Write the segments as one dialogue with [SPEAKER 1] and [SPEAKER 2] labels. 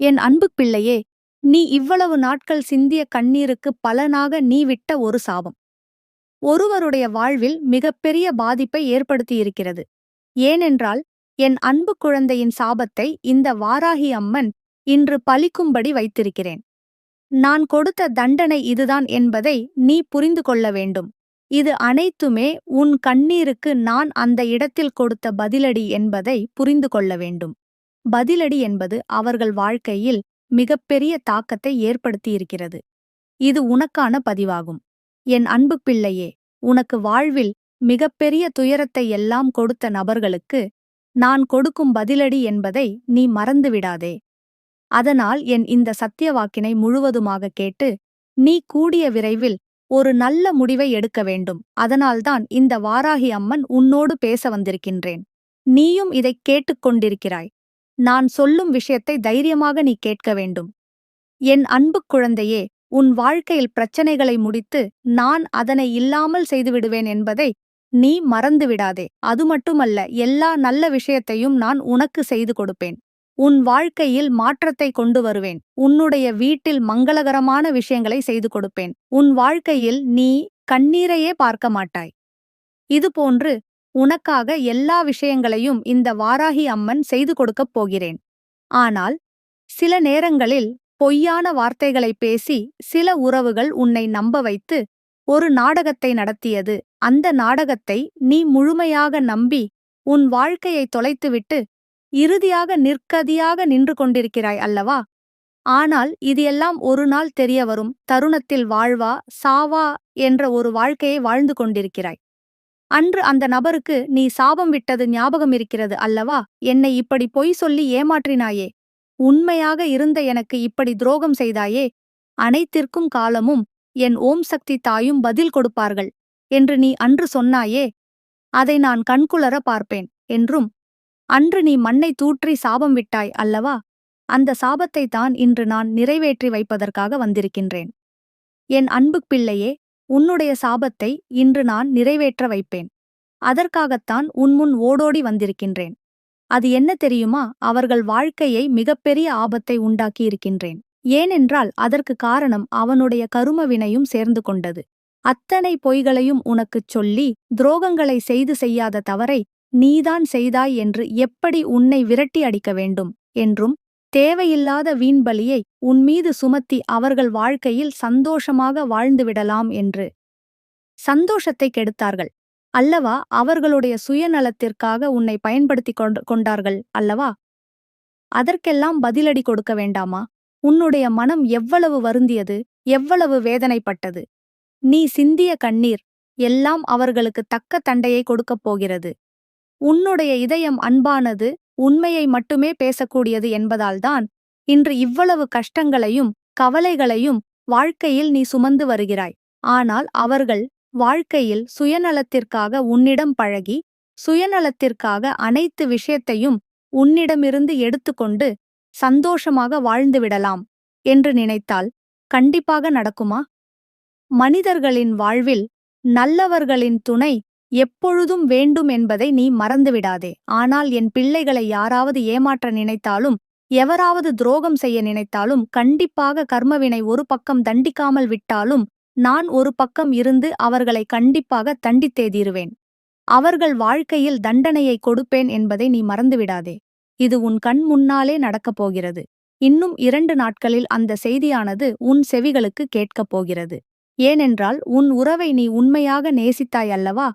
[SPEAKER 1] என் அன்புப் பிள்ளையே நீ இவ்வளவு நாட்கள் சிந்திய கண்ணீருக்கு பலனாக நீ விட்ட ஒரு சாபம். ஒருவருடைய வாழ்வில் மிகப்பெரிய பாதிப்பை ஏற்படுத்தியிருக்கிறது. ஏனென்றால் என் அன்பு குழந்தையின் சாபத்தை இந்த வாராகி அம்மன் இன்று பலிக்கும்படி வைத்திருக்கிறேன். நான் கொடுத்த தண்டனை இதுதான் என்பதை நீ புரிந்து கொள்ள வேண்டும். இது அனைத்துமே உன் கண்ணீருக்கு நான் அந்த இடத்தில் கொடுத்த பதிலடி என்பதை புரிந்து கொள்ள வேண்டும். பதிலடி என்பது அவர்கள் வாழ்க்கையில் மிகப்பெரிய தாக்கத்தை ஏற்படுத்தியிருக்கிறது. இது உனக்கான பதிவாகும். என் அன்பு பிள்ளையே உனக்கு வாழ்வில் மிகப்பெரிய துயரத்தை எல்லாம் கொடுத்த நபர்களுக்கு நான் கொடுக்கும் பதிலடி என்பதை நீ மறந்துவிடாதே அதனால் என் இந்த சத்திய வாக்கினை முழுவதுமாக கேட்டு நீ கூடிய விரைவில் ஒரு நல்ல முடிவை எடுக்க வேண்டும். அதனால்தான் இந்த வாராகி அம்மன் உன்னோடு பேச வந்திருக்கின்றேன். நீயும் இதைக் கேட்டுக்கொண்டிருக்கிறாய் நான் சொல்லும் விஷயத்தை தைரியமாக நீ கேட்க வேண்டும். என் அன்புக் குழந்தையே உன் வாழ்க்கையில் பிரச்சனைகளை முடித்து நான் அதனை இல்லாமல் செய்துவிடுவேன் என்பதை நீ மறந்துவிடாதே. அது மட்டுமல்ல எல்லா நல்ல விஷயத்தையும் நான் உனக்கு செய்து கொடுப்பேன். உன் வாழ்க்கையில் மாற்றத்தை கொண்டு வருவேன். உன்னுடைய வீட்டில் மங்களகரமான விஷயங்களை செய்து கொடுப்பேன். உன் வாழ்க்கையில் நீ கண்ணீரையே பார்க்க மாட்டாய். இதுபோன்று உனக்காக எல்லா விஷயங்களையும் இந்த வாராகி அம்மன் செய்து கொடுக்கப் போகிறேன். ஆனால் சில நேரங்களில் பொய்யான வார்த்தைகளை பேசி சில உறவுகள் உன்னை நம்ப வைத்து ஒரு நாடகத்தை நடத்தியது. அந்த நாடகத்தை நீ முழுமையாக நம்பி உன் வாழ்க்கையை தொலைத்துவிட்டு இறுதியாக நிற்கதியாக நின்று கொண்டிருக்கிறாய் அல்லவா? ஆனால் இது எல்லாம் ஒரு நாள் தெரிய வரும். தருணத்தில் வாழ்வா சாவா என்ற ஒரு வாழ்க்கையை வாழ்ந்து கொண்டிருக்கிறாய். அன்று அந்த நபருக்கு நீ சாபம் விட்டது ஞாபகம் இருக்கிறது அல்லவா? என்னை இப்படி பொய் சொல்லி ஏமாற்றினாயே? உண்மையாக இருந்த எனக்கு இப்படி துரோகம் செய்தாயே? அனைத்திற்கும் காலமும் என் ஓம் சக்தி தாயும் பதில் கொடுப்பார்கள் என்று நீ அன்று சொன்னாயே? அதை நான் கண்குளர பார்ப்பேன் என்றும் அன்று நீ மண்ணை தூற்றி சாபம் விட்டாய் அல்லவா? அந்த சாபத்தை தான் இன்று நான் நிறைவேற்றி வைப்பதற்காக வந்திருக்கின்றேன். என் அன்புப் பிள்ளையே உன்னுடைய சாபத்தை இன்று நான் நிறைவேற்ற வைப்பேன். அதற்காகத்தான் உன்முன் ஓடோடி வந்திருக்கின்றேன். அது என்ன தெரியுமா? அவர்கள் வாழ்க்கையை மிகப்பெரிய ஆபத்தை உண்டாக்கியிருக்கின்றேன் ஏனென்றால் அதற்கு காரணம் அவனுடைய கருமவினையும் சேர்ந்து கொண்டது. அத்தனை பொய்களையும் உனக்குச் சொல்லி துரோகங்களை செய்து செய்யாத தவறை நீதான் செய்தாய் என்று எப்படி உன்னை விரட்டி அடிக்க வேண்டும்? என்றும் தேவையில்லாத வீண்பலியை உன்மீது சுமத்தி அவர்கள் வாழ்க்கையில் சந்தோஷமாக வாழ்ந்துவிடலாம் என்று. சந்தோஷத்தை கெடுத்தார்கள். அல்லவா அவர்களுடைய சுயநலத்திற்காக உன்னை பயன்படுத்திக் கொண்டார்கள் அல்லவா? அதற்கெல்லாம் பதிலடி கொடுக்க வேண்டாமா? உன்னுடைய மனம் எவ்வளவு வருந்தியது எவ்வளவு வேதனைப்பட்டது? நீ சிந்திய கண்ணீர் எல்லாம் அவர்களுக்கு தக்க தண்டையை கொடுக்கப் போகிறது. உன்னுடைய இதயம் அன்பானது உண்மையை மட்டுமே பேசக்கூடியது என்பதால்தான் இன்று இவ்வளவு கஷ்டங்களையும் கவலைகளையும் வாழ்க்கையில் நீ சுமந்து வருகிறாய். ஆனால் அவர்கள் வாழ்க்கையில் சுயநலத்திற்காக உன்னிடம் பழகி சுயநலத்திற்காக அனைத்து விஷயத்தையும் உன்னிடமிருந்து எடுத்துக்கொண்டு சந்தோஷமாக வாழ்ந்துவிடலாம் என்று நினைத்தால் கண்டிப்பாக நடக்குமா? மனிதர்களின் வாழ்வில் நல்லவர்களின் துணை எப்பொழுதும் வேண்டும் என்பதை நீ மறந்துவிடாதே. ஆனால் என் பிள்ளைகளை யாராவது ஏமாற்ற நினைத்தாலும் எவராவது துரோகம் செய்ய நினைத்தாலும் கண்டிப்பாக கர்மவினை ஒரு பக்கம் தண்டிக்காமல் விட்டாலும் நான் ஒரு பக்கம் இருந்து அவர்களை கண்டிப்பாக தண்டித்தே தீருவேன். அவர்கள் வாழ்க்கையில் தண்டனையை கொடுப்பேன் என்பதை நீ மறந்துவிடாதே. இது உன் கண் முன்னாலே நடக்கப் போகிறது. இன்னும் இரண்டு நாட்களில் அந்த செய்தியானது உன் செவிகளுக்கு கேட்கப் போகிறது. ஏனென்றால் உன் உறவை நீ உண்மையாக நேசித்தாய் அல்லவா?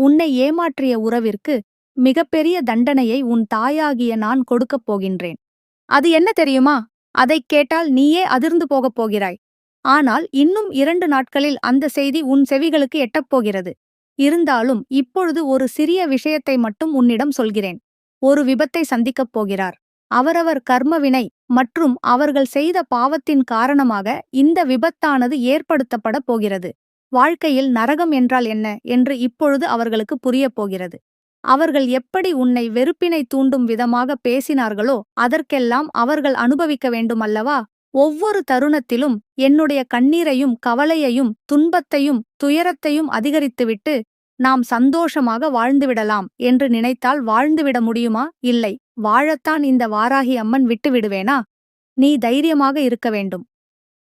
[SPEAKER 1] உன்னை ஏமாற்றிய உறவிற்கு மிகப்பெரிய தண்டனையை உன் தாயாகிய நான் கொடுக்கப் போகின்றேன். அது என்ன தெரியுமா? அதைக் கேட்டால் நீயே அதிர்ந்து போகப் போகிறாய். ஆனால் இன்னும் இரண்டு நாட்களில் அந்த செய்தி உன் செவிகளுக்கு எட்டப்போகிறது இருந்தாலும் இப்பொழுது ஒரு சிறிய விஷயத்தை மட்டும் உன்னிடம் சொல்கிறேன். ஒரு விபத்தை சந்திக்கப் போகிறார். அவரவர் கர்மவினை மற்றும் அவர்கள் செய்த பாவத்தின் காரணமாக இந்த விபத்தானது ஏற்படுத்தப்பட போகிறது. வாழ்க்கையில் நரகம் என்றால் என்ன என்று இப்பொழுது அவர்களுக்கு புரியப் போகிறது. அவர்கள் எப்படி உன்னை வெறுப்பினை தூண்டும் விதமாக பேசினார்களோ அதற்கெல்லாம் அவர்கள் அனுபவிக்க வேண்டுமல்லவா? ஒவ்வொரு தருணத்திலும் என்னுடைய கண்ணீரையும் கவலையையும் துன்பத்தையும் துயரத்தையும் அதிகரித்துவிட்டு நாம் சந்தோஷமாக வாழ்ந்துவிடலாம் என்று நினைத்தால் வாழ்ந்துவிட முடியுமா? இல்லை. வாழத்தான் இந்த வாராகி அம்மன் விட்டுவிடுவேனா? நீ தைரியமாக இருக்க வேண்டும்.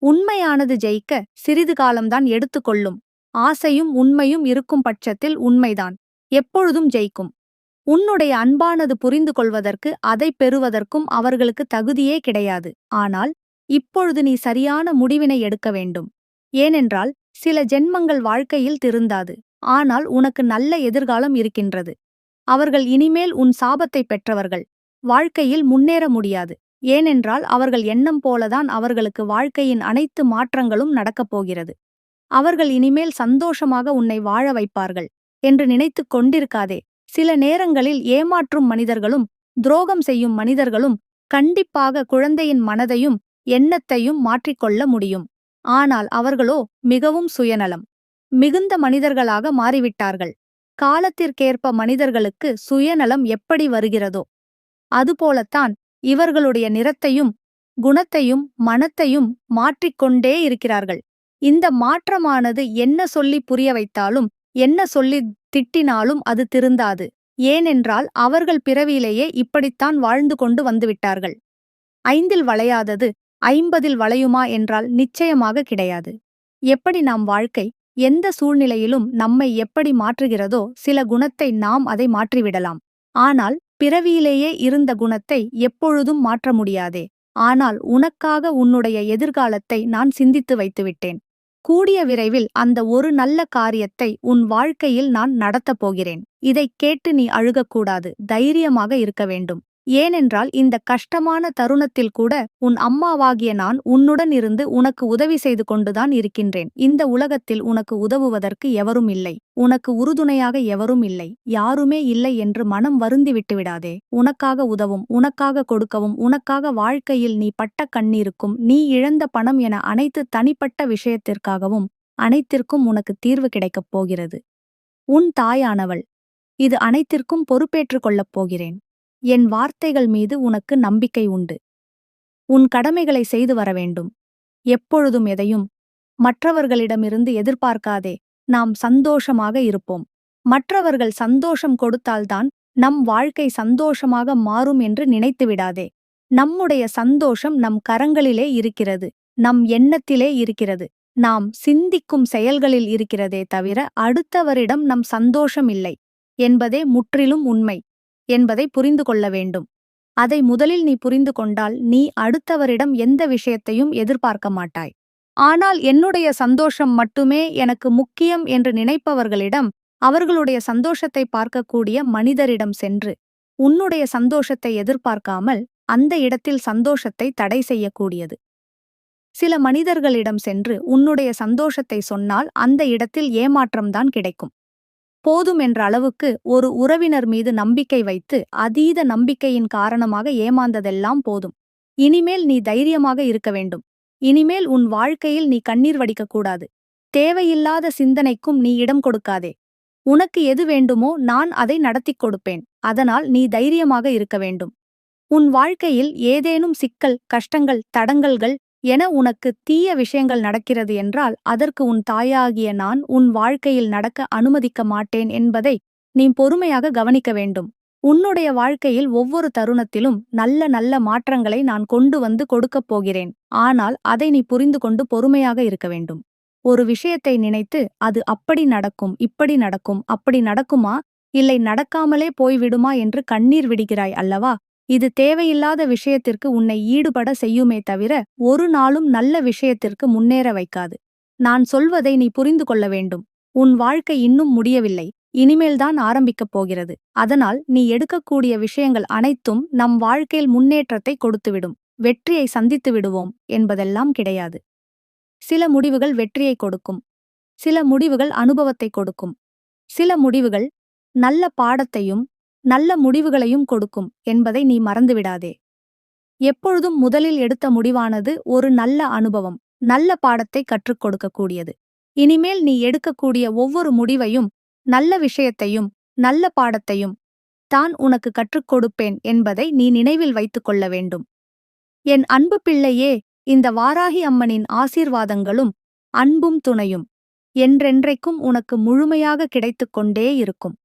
[SPEAKER 1] உண்மையானது ஜெயிக்க சிறிது காலம்தான் எடுத்துக்கொள்ளும். ஆசையும் உண்மையும் இருக்கும் பட்சத்தில் உண்மைதான். எப்பொழுதும் ஜெயிக்கும். உன்னுடைய அன்பானது புரிந்து கொள்வதற்கு அதை பெறுவதற்கும் அவர்களுக்கு தகுதியே கிடையாது. ஆனால் இப்பொழுது நீ சரியான முடிவினை எடுக்க வேண்டும். ஏனென்றால் சில ஜென்மங்கள் வாழ்க்கையில் திருந்தாது. ஆனால் உனக்கு நல்ல எதிர்காலம் இருக்கின்றது. அவர்கள் இனிமேல் உன் சாபத்தை பெற்றவர்கள். வாழ்க்கையில் முன்னேற முடியாது. ஏனென்றால் அவர்கள் எண்ணம் போலதான் அவர்களுக்கு வாழ்க்கையின் அனைத்து மாற்றங்களும் நடக்கப் போகிறது. அவர்கள் இனிமேல் சந்தோஷமாக உன்னை வாழ வைப்பார்கள் என்று நினைத்துக் கொண்டிருக்காதே. சில நேரங்களில் ஏமாற்றும் மனிதர்களும் துரோகம் செய்யும் மனிதர்களும் கண்டிப்பாக குழந்தையின் மனதையும் எண்ணத்தையும் மாற்றிக்கொள்ள முடியும். ஆனால் அவர்களோ மிகவும் சுயநலம். மிகுந்த மனிதர்களாக மாறிவிட்டார்கள். காலத்திற்கேற்ப மனிதர்களுக்கு சுயநலம் எப்படி வருகிறதோ. அதுபோலத்தான் இவர்களுடைய நிறத்தையும் குணத்தையும் மனத்தையும் மாற்றிக்கொண்டே இருக்கிறார்கள். இந்த மாற்றமானது என்ன சொல்லி புரிய வைத்தாலும் என்ன சொல்லி திட்டினாலும் அது திருந்தாது. ஏனென்றால் அவர்கள் பிறவியிலேயே இப்படித்தான் வாழ்ந்து கொண்டு வந்துவிட்டார்கள். ஐந்தில் வளையாதது ஐம்பதில் வளையுமா என்றால் நிச்சயமாக கிடையாது. எப்படி நாம் வாழ்க்கை எந்த சூழ்நிலையிலும் நம்மை எப்படி மாற்றுகிறதோ சில குணத்தை நாம் அதை மாற்றிவிடலாம். ஆனால் பிறவியிலேயே இருந்த குணத்தை எப்பொழுதும் மாற்ற முடியாதே. ஆனால் உனக்காக உன்னுடைய எதிர்காலத்தை நான் சிந்தித்து வைத்துவிட்டேன். கூடிய விரைவில் அந்த ஒரு நல்ல காரியத்தை உன் வாழ்க்கையில் நான் நடத்தப் போகிறேன். இதைக் கேட்டு நீ அழுகக்கூடாது. தைரியமாக இருக்க வேண்டும். ஏனென்றால் இந்த கஷ்டமான தருணத்தில் கூட உன் அம்மாவாகிய நான் உன்னுடன் இருந்து உனக்கு உதவி செய்து கொண்டுதான் இருக்கின்றேன். இந்த உலகத்தில் உனக்கு உதவுவதற்கு எவரும் இல்லை. உனக்கு உறுதுணையாக எவரும் இல்லை. யாருமே இல்லை என்று மனம் வருந்தி விட்டுவிடாதே. உனக்காக உதவும் உனக்காக கொடுக்கவும் உனக்காக வாழ்க்கையில் நீ பட்ட கண்ணீருக்கும் நீ இழந்த பணம் என அனைத்து தனிப்பட்ட விஷயத்திற்காகவும் அனைத்திற்கும் உனக்கு தீர்வு கிடைக்கப் போகிறது. உன் தாயானவள். இது அனைத்திற்கும் பொறுப்பேற்றுக் கொள்ளப் போகிறேன். என் வார்த்தைகள் மீது உனக்கு நம்பிக்கை உண்டு. உன் கடமைகளை செய்து வர வேண்டும். எப்பொழுதும் எதையும் மற்றவர்களிடமிருந்து எதிர்பார்க்காதே நாம் சந்தோஷமாக இருப்போம். மற்றவர்கள் சந்தோஷம் கொடுத்தால்தான் நம் வாழ்க்கை சந்தோஷமாக மாறும் என்று நினைத்துவிடாதே நம்முடைய சந்தோஷம் நம் கரங்களிலே இருக்கிறது. நம் எண்ணத்திலே இருக்கிறது. நாம் சிந்திக்கும் செயல்களில் இருக்கிறதே தவிர அடுத்தவரிடம் நம் சந்தோஷம் இல்லை என்பதே முற்றிலும் உண்மை. என்பதை புரிந்து கொள்ள வேண்டும். அதை முதலில் நீ புரிந்து கொண்டால் நீ அடுத்தவரிடம் எந்த விஷயத்தையும் எதிர்பார்க்க மாட்டாய். ஆனால் என்னுடைய சந்தோஷம் மட்டுமே எனக்கு முக்கியம் என்று நினைப்பவர்களிடம் அவர்களுடைய சந்தோஷத்தை பார்க்கக்கூடிய மனிதரிடம் சென்று உன்னுடைய சந்தோஷத்தை எதிர்பார்க்காமல் அந்த இடத்தில் சந்தோஷத்தை தடை செய்யக்கூடியது. சில மனிதர்களிடம் சென்று உன்னுடைய சந்தோஷத்தை சொன்னால் அந்த இடத்தில் ஏமாற்றம்தான் கிடைக்கும். போதும் என்ற அளவுக்கு ஒரு உறவினர் மீது நம்பிக்கை வைத்து அதீத நம்பிக்கையின் காரணமாக ஏமாந்ததெல்லாம் போதும். இனிமேல் நீ தைரியமாக இருக்க வேண்டும். இனிமேல் உன் வாழ்க்கையில் நீ கண்ணீர் வடிக்கக்கூடாது தேவையில்லாத சிந்தனைக்கும் நீ இடம் கொடுக்காதே. உனக்கு எது வேண்டுமோ நான் அதை நடத்திக் கொடுப்பேன். அதனால் நீ தைரியமாக இருக்க வேண்டும். உன் வாழ்க்கையில் ஏதேனும் சிக்கல் கஷ்டங்கள் தடங்கல்கள் என உனக்கு தீய விஷயங்கள் நடக்கிறது என்றால் அதற்கு உன் தாயாகிய நான் உன் வாழ்க்கையில் நடக்க அனுமதிக்க மாட்டேன் என்பதை நீ பொறுமையாக கவனிக்க வேண்டும். உன்னுடைய வாழ்க்கையில் ஒவ்வொரு தருணத்திலும் நல்ல நல்ல மாற்றங்களை நான் கொண்டு வந்து கொடுக்கப் போகிறேன். ஆனால் அதை நீ புரிந்து கொண்டு பொறுமையாக இருக்க வேண்டும். ஒரு விஷயத்தை நினைத்து அது அப்படி நடக்கும் இப்படி நடக்கும் அப்படி நடக்குமா? இல்லை நடக்காமலே போய்விடுமா என்று கண்ணீர் விடுகிறாய் அல்லவா? இது தேவையில்லாத விஷயத்திற்கு உன்னை ஈடுபட செய்யுமே தவிர ஒரு நாளும் நல்ல விஷயத்திற்கு முன்னேற வைக்காது. நான் சொல்வதை நீ புரிந்து கொள்ள வேண்டும். உன் வாழ்க்கை இன்னும் முடியவில்லை. இனிமேல்தான் ஆரம்பிக்கப் போகிறது. அதனால் நீ எடுக்கக்கூடிய விஷயங்கள் அனைத்தும் நம் வாழ்க்கையில் முன்னேற்றத்தை கொடுத்துவிடும். வெற்றியை சந்தித்து விடுவோம் என்பதெல்லாம் கிடையாது. சில முடிவுகள் வெற்றியை கொடுக்கும். சில முடிவுகள் அனுபவத்தை கொடுக்கும். சில முடிவுகள் நல்ல பாடத்தையும் நல்ல முடிவுகளையும் கொடுக்கும் என்பதை நீ மறந்துவிடாதே. எப்பொழுதும் முதலில் எடுத்த முடிவானது ஒரு நல்ல அனுபவம் நல்ல பாடத்தை கற்றுக் கொடுக்கக்கூடியது. இனிமேல் நீ எடுக்கக்கூடிய ஒவ்வொரு முடிவையும் நல்ல விஷயத்தையும் நல்ல பாடத்தையும் தான் உனக்கு கற்றுக் கொடுப்பேன் என்பதை நீ நினைவில் வைத்துக் கொள்ள வேண்டும். என் அன்பு பிள்ளையே இந்த வாராகி அம்மனின் ஆசீர்வாதங்களும் அன்பும் துணையும் என்றென்றைக்கும் உனக்கு முழுமையாக கிடைத்துக் கொண்டே இருக்கும்.